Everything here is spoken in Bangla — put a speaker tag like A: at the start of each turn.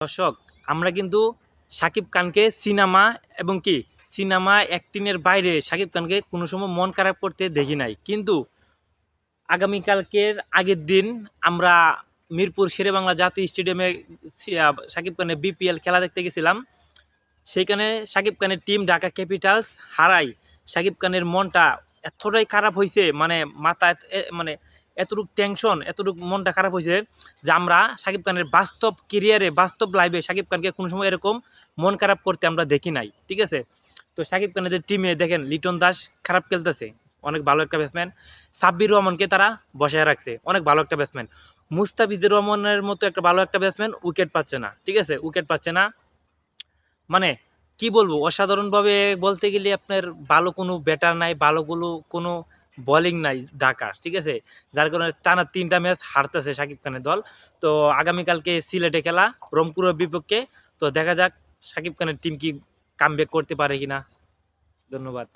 A: দর্শক, আমরা কিন্তু সাকিব খানকে সিনেমা এবং কি, সিনেমা অ্যাক্টিংয়ের বাইরে সাকিব খানকে কোনো সময় মন খারাপ করতে দেখি নাই। কিন্তু আগামীকালকের আগের দিন আমরা মিরপুর শেরেবাংলা জাতীয় স্টেডিয়ামে সাকিব খানের বিপিএল খেলা দেখতে গেছিলাম। সেইখানে সাকিব খানের টিম ঢাকা ক্যাপিটালস হারাই সাকিব খানের মনটা এতটাই খারাপ হয়েছে মানে মাথা মানে এতটুকু টেনশন এতটুকু মনটা খারাপ হয়েছে যে আমরা সাকিব খানের বাস্তব কেরিয়ারে বাস্তব লাইফে সাকিব খানকে কোনো সময় এরকম মন খারাপ করতে আমরা দেখি নাই, ঠিক আছে? তো সাকিব খানের যে টিমে দেখেন, লিটন দাস খারাপ খেলতেছে, অনেক ভালো একটা ব্যাটসম্যান সাব্বির রহমানকে তারা বসায় রাখছে, অনেক ভালো একটা ব্যাটসম্যান মুস্তাফিজুর রহমানের মতো একটা ভালো একটা ব্যাটসম্যান উইকেট পাচ্ছে না, ঠিক আছে? উইকেট পাচ্ছে না। মানে কি বলব, অসাধারণভাবে বলতে গেলে আপনার ভালো কোনো ব্যাটার নাই, ভালো কোনো বোলিং নাই ঢাকা ঠিক আছে? যার কারণে টানা তিনটা ম্যাচ হারতেছে সাকিব খানের দল। তো আগামীকালকে সিলেটে খেলা, রংপুরের বিপক্ষে। তো দেখা যাক সাকিব খানের টিম কি কাম করতে পারে কিনা। ধন্যবাদ।